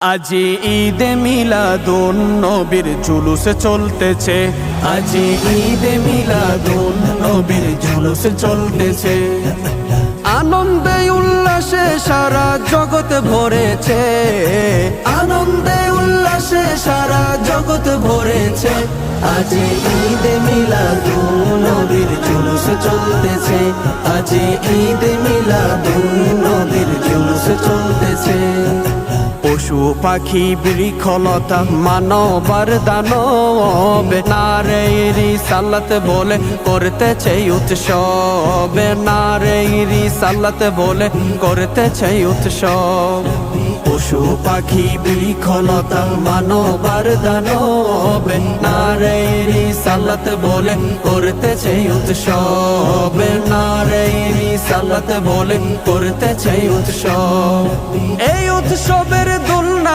আজি ঈদে মিলাদুন নবীর জুলুস চলতেছে। আজি ঈদে মিলাদুন নবীর জুলুস চলতেছে। আনন্দে উল্লাসে সারা জগৎ ভরেছে। আনন্দে উল্লাসে সারা জগৎ ভরেছে। আজি ঈদে মিলাদুন নবীর জুলুস চলতেছে। আজি ঈদে মিলাদুন নবীর জুলুস চলতেছে। পশু পাখি বৃক্ষলতা মানবার দানব। নারেরি সাল্লাত বলে করতেছে উৎসব। নারেরি সাল্লাত বলে করতেছে উৎসব। পশু পাখি বৃক্ষলতা মানবার দানব। নারেরি সাল্লাত বলে করতেছে উৎসব। নারেরি সাল্লাত বলে করতেছে উৎসব। এই উৎসবের